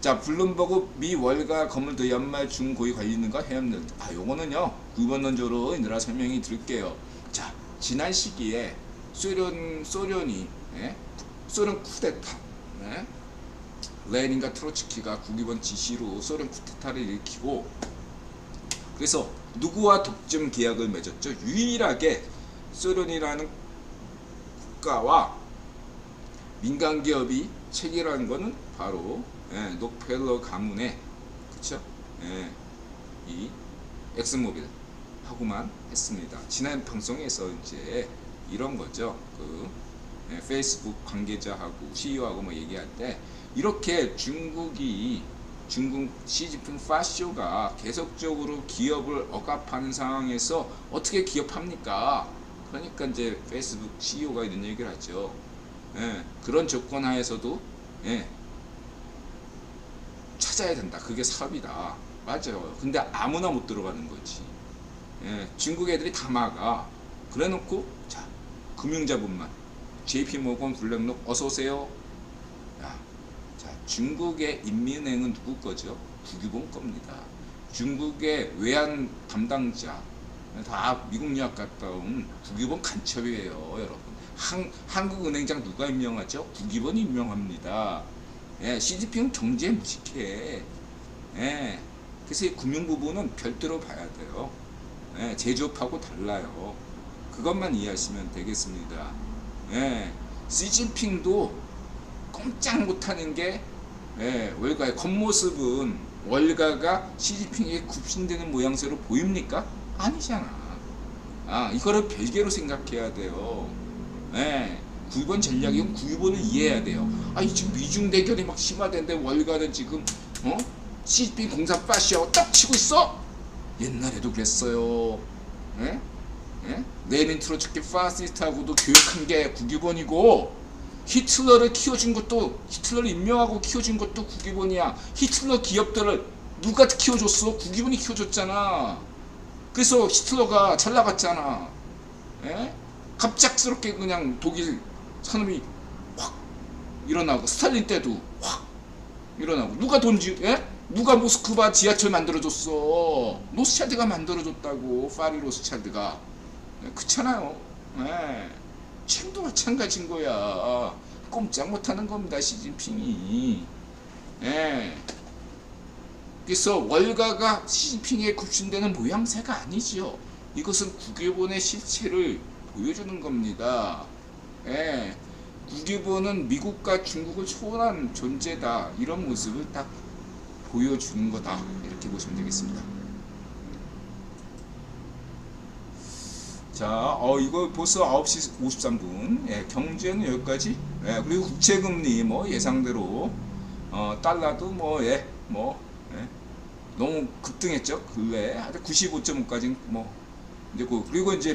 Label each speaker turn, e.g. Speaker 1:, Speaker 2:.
Speaker 1: 자, 블룸버그 미 월가 건물도 연말 중고위 관리인과 해협는 아, 요거는요. 9번론적으로 이느라 설명이 드릴게요. 자, 지난 시기에 소련 소련이 예? 소련 쿠데타 예? 레닌과 트로츠키가 국기본 지시로 소련 쿠데타를 일으키고 그래서 누구와 독점 계약을 맺었죠? 유일하게 소련이라는 국가와 민간 기업이 체결한 거는 바로 예, 녹펠러 가문의 그쵸? 예, 이 엑스모빌 하고만 했습니다. 지난 방송에서 이제 이런 거죠. 그 예, 페이스북 관계자하고 CEO하고 뭐 얘기할 때 이렇게 중국이 중국 시진핑 파쇼가 계속적으로 기업을 억압하는 상황에서 어떻게 기업합니까? 그러니까 이제 페이스북 CEO가 이런 얘기를 하죠. 예, 그런 조건 하에서도 예, 찾아야 된다. 그게 사업이다. 맞아요. 근데 아무나 못 들어가는 거지. 예, 중국 애들이 다 막아. 그래 놓고 자 금융자본만 JP 모건 블랙록 어서 오세요. 야, 자 중국의 인민은행은 누구 거죠? 국유본 겁니다. 중국의 외환 담당자 다 미국 유학 갔다 온 국유본 간첩이에요, 여러분. 한, 한국은행장 누가 임명하죠? 국유본이 임명합니다. 예, 시진핑 경제에 무식해. 예, 그래서 이 금융 부분은 별도로 봐야 돼요. 예, 제조업하고 달라요. 그것만 이해하시면 되겠습니다. 예, 시진핑도 꼼짝 못하는 게 예, 월가의 겉모습은 월가가 시진핑에게 굽신되는 모양새로 보입니까? 아니잖아. 아, 이거를 별개로 생각해야 돼요. 예, 구입원 전략이면 구입원을 이해해야 돼요. 아, 이 지금 미중 대결이 막 심화된데 월가는 지금 어? 시진핑 공산 파시하고 딱 치고 있어. 옛날에도 그랬어요. 예? 예? 레닌 트로츠키 파시스트하고도 교육한 게 국유본이고 히틀러를 키워준 것도 히틀러를 임명하고 키워준 것도 국유본이야. 히틀러 기업들을 누가 키워줬어? 국유본이 키워줬잖아. 그래서 히틀러가 잘 나갔잖아. 예? 갑작스럽게 그냥 독일 산업이 확 일어나고 스탈린 때도 확 일어나고 누가 돈지 예? 누가 모스크바 지하철 만들어줬어? 로스차드가 만들어줬다고 파리 로스차드가. 예, 그렇잖아요. 예. 지금도 마찬가지인 거야. 꼼짝 못하는 겁니다 시진핑이. 예. 그래서 월가가 시진핑에 굽신되는 모양새가 아니죠. 이것은 국유본의 실체를 보여주는 겁니다 예. 국유본은 미국과 중국을 초월한 존재다 이런 모습을 딱 보여주는 거다 이렇게 보시면 되겠습니다. 자, 어 이거 벌써 9시 53분. 예, 경제는 여기까지. 예, 그리고 국채 금리 뭐 예상대로 어 달러도 뭐 예, 뭐 예, 너무 급등했죠. 근래 95.5까지 뭐 이제 그- 그리고 이제